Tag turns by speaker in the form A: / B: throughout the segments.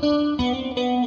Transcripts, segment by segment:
A: Thank you.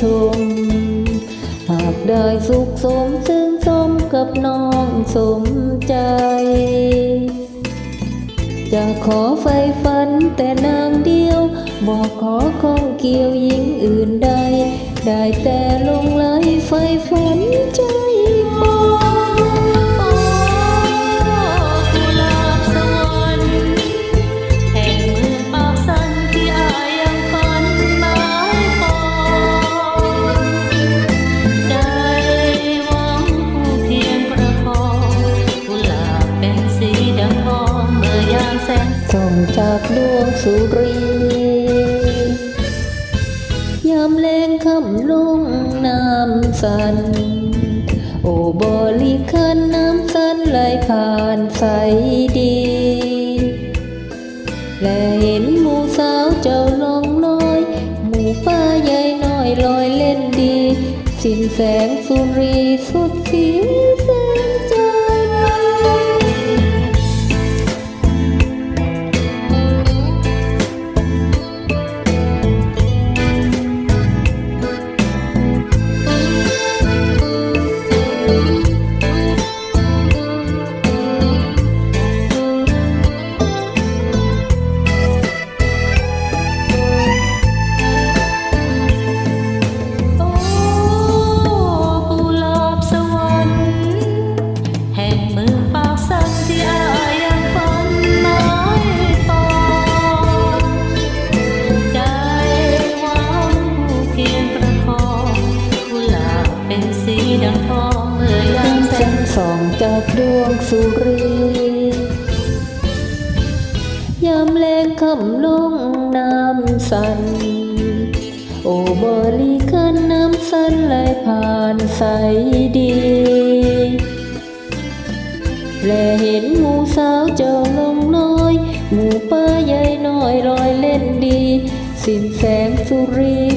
A: ชม หากได้สุขสมซึ่งสมกับน้องสมใจ จะขอไฟฝันแต่นางเดียว บอกขอข้องเกี่ยวหญิงอื่นใด ได้แต่ลงไหลไฟฝัน สงส่องจากดวงสุรียามแรงคำลงน้ำสัน โอบริคันน้ำสันไหลผ่านใสดี และเห็นหมูสาวเจ้าลองน้อยหมูป้าใหญ่น้อยลอยเล่นดี สิ้นแสงสุรีสุด ดังทองเมื่อยามแสงส่องจากดวงสุรียามแรงคำลงน้ำสัน โอบอริคันน้ำสันไหลผ่านใสดีและเห็นหมูสาวเจ้าลงน้อยหมูป้าใหญ่น้อยลอยเล่นดี สิ้นแสงสุรี